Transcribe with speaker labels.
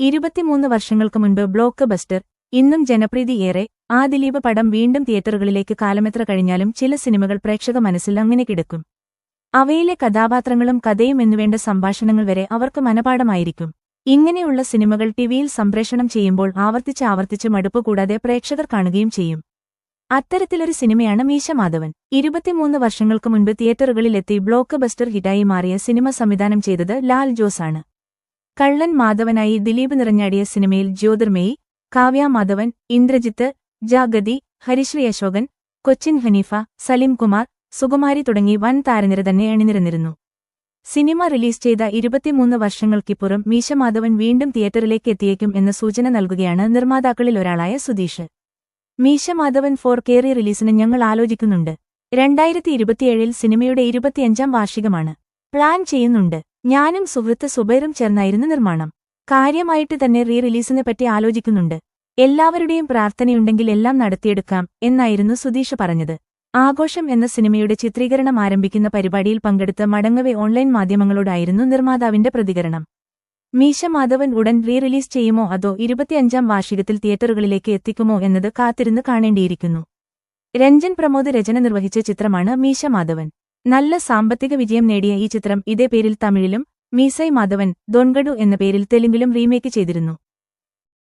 Speaker 1: ഇരുപത്തിമൂന്ന് വർഷങ്ങൾക്ക് മുൻപ് ബ്ലോക്ക് ബസ്റ്റർ ഇന്നും ജനപ്രീതി ഏറെ ആ ദിലീപ് പടം വീണ്ടും തിയേറ്ററുകളിലേക്ക് കാലമെത്ര കഴിഞ്ഞാലും ചില സിനിമകൾ പ്രേക്ഷക മനസ്സിൽ അങ്ങനെ കിടക്കും. അവയിലെ കഥാപാത്രങ്ങളും കഥയും എന്നുവേണ്ട സംഭാഷണങ്ങൾ വരെ അവർക്ക് മനപാഠമായിരിക്കും. ഇങ്ങനെയുള്ള സിനിമകൾ ടിവിയിൽ സംപ്രേഷണം ചെയ്യുമ്പോൾ ആവർത്തിച്ച് ആവർത്തിച്ച് മടുപ്പ് കൂടാതെ പ്രേക്ഷകർ കാണുകയും ചെയ്യും. അത്തരത്തിലൊരു സിനിമയാണ് മീശ മാധവൻ ഇരുപത്തിമൂന്ന് വർഷങ്ങൾക്ക് മുൻപ് തിയേറ്ററുകളിലെത്തി ബ്ലോക്ക് ബസ്റ്റർ ഹിറ്റായി മാറിയ സിനിമ സംവിധാനം ചെയ്തത് ലാൽ ജോസാണ് കള്ളൻ മാധവനായി ദിലീപ് നിറഞ്ഞാടിയ സിനിമയിൽ ജ്യോതിർമയി കാവ്യ മാധവൻ ഇന്ദ്രജിത്ത് ജാഗതി ഹരിശ്രീ അശോകൻ കൊച്ചിൻ ഹനീഫ സലിം കുമാർ സുകുമാരി തുടങ്ങി വൻ താരനിര തന്നെ അണിനിരന്നിരുന്നു സിനിമ റിലീസ് ചെയ്ത ഇരുപത്തിമൂന്ന് വർഷങ്ങൾക്കിപ്പുറം മീശ മാധവൻ വീണ്ടും തിയേറ്ററിലേക്ക് എത്തിയേക്കും എന്ന സൂചന നൽകുകയാണ് നിർമ്മാതാക്കളിൽ ഒരാളായ സുധീഷ്. മീശ മാധവൻ ഫോർ കേറി റിലീസിന് ഞങ്ങൾ ആലോചിക്കുന്നുണ്ട്. രണ്ടായിരത്തി ഇരുപത്തിയേഴിൽ സിനിമയുടെ ഇരുപത്തിയഞ്ചാം വാർഷികമാണ്. പ്ലാൻ ചെയ്യുന്നുണ്ട്. ഞാനും സുഹൃത്ത് സുബൈറും ചേർന്നായിരുന്നു നിർമ്മാണം. കാര്യമായിട്ട് തന്നെ റീ റിലീസിനെ പറ്റി ആലോചിക്കുന്നുണ്ട്. എല്ലാവരുടെയും പ്രാർത്ഥനയുണ്ടെങ്കിൽ എല്ലാം നടത്തിയെടുക്കാം എന്നായിരുന്നു സുധീഷ് പറഞ്ഞത്. ആഘോഷം എന്ന സിനിമയുടെ ചിത്രീകരണം ആരംഭിക്കുന്ന പരിപാടിയിൽ പങ്കെടുത്ത മടങ്ങവെ ഓൺലൈൻ മാധ്യമങ്ങളോടായിരുന്നു നിർമ്മാതാവിന്റെ പ്രതികരണം. മീശ മാധവൻ ഉടൻ റീ റിലീസ് ചെയ്യുമോ അതോ ഇരുപത്തിയഞ്ചാം വാർഷികത്തിൽ തിയേറ്ററുകളിലേക്ക് എത്തിക്കുമോ എന്നത് കാത്തിരുന്ന് കാണേണ്ടിയിരിക്കുന്നു. രഞ്ജൻ പ്രമോദ് രചന നിർവഹിച്ച ചിത്രമാണ് മീശ മാധവൻ. നല്ല സാമ്പത്തിക വിജയം നേടിയ ഈ ചിത്രം ഇതേ പേരിൽ തമിഴിലും മീസൈ മാധവൻ ദൊൻഗഡു എന്ന പേരിൽ തെലുങ്കിലും റീമേക്ക് ചെയ്തിരുന്നു.